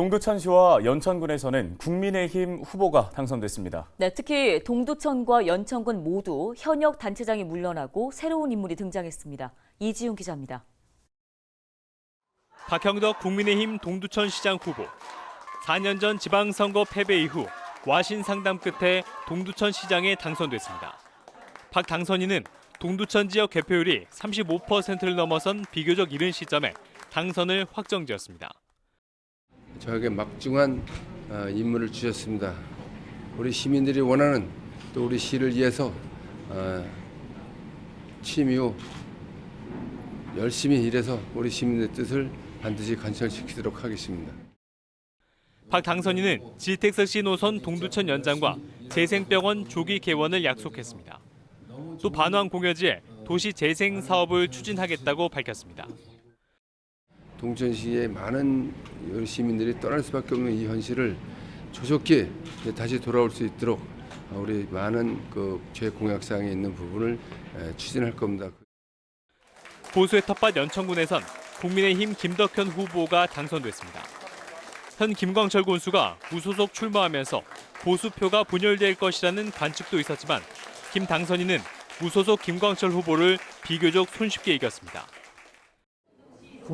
동두천시와 연천군에서는 국민의힘 후보가 당선됐습니다. 네, 특히 동두천과 연천군 모두 현역 단체장이 물러나고 새로운 인물이 등장했습니다. 이지훈 기자입니다. 박형덕 국민의힘 동두천시장 후보. 4년 전 지방선거 패배 이후 와신 상담 끝에 동두천 시장에 당선됐습니다. 박 당선인은 동두천 지역 개표율이 35%를 넘어선 비교적 이른 시점에 당선을 확정지었습니다. 저에게 막중한 어, 임무를 주셨습니다. 우리 시민들이 원하는 또 우리 시를 위해서 어, 취임 이후 열심히 일해서 우리 시민의 뜻을 반드시 관철시키도록 하겠습니다. 박 당선인은 지텍스시 노선 동두천 연장과 재생병원 조기 개원을 약속했습니다. 또 반환 공여지에 도시 재생 사업을 추진하겠다고 밝혔습니다. 동천시의 많은 시민들이 떠날 수밖에 없는 이 현실을 조속히 다시 돌아올 수 있도록 우리 많은 그제 공약사항에 있는 부분을 에, 추진할 겁니다. 보수의 텃밭 연천군에선 국민의힘 김덕현 후보가 당선됐습니다. 현 김광철 군수가 무소속 출마하면서 보수표가 분열될 것이라는 관측도 있었지만 김 당선인은 무소속 김광철 후보를 비교적 손쉽게 이겼습니다.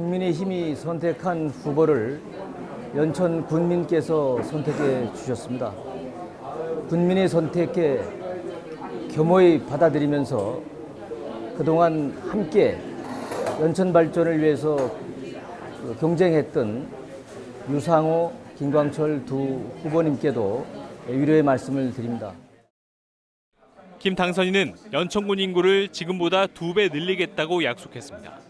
국민의힘이 선택한 후보를 연천 군민께서 선택해 주셨습니다. 군민의 선택에 겸허히 받아들이면서 그동안 함께 연천 발전을 위해서 그 경쟁했던 유상호, 김광철 두 후보님께도 위로의 말씀을 드립니다. 김 당선인은 연천군 인구를 지금보다 두 배 늘리겠다고 약속했습니다.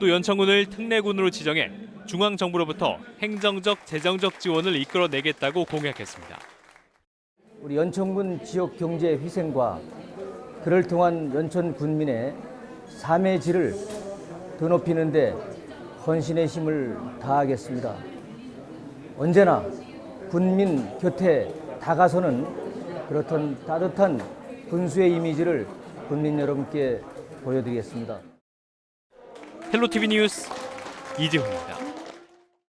또 연천군을 특례군으로 지정해 중앙 정부로부터 행정적, 재정적 지원을 이끌어내겠다고 공약했습니다. 우리 연천군 지역 경제 희생과 그를 통한 연천 군민의 삶의 질을 더 높이는 데 헌신의 힘을 다하겠습니다. 언제나 군민 곁에 다가서는 그렇던 따뜻한 군수의 이미지를 국민 여러분께 보여드리겠습니다. 헬로티비 뉴스 이재훈입니다.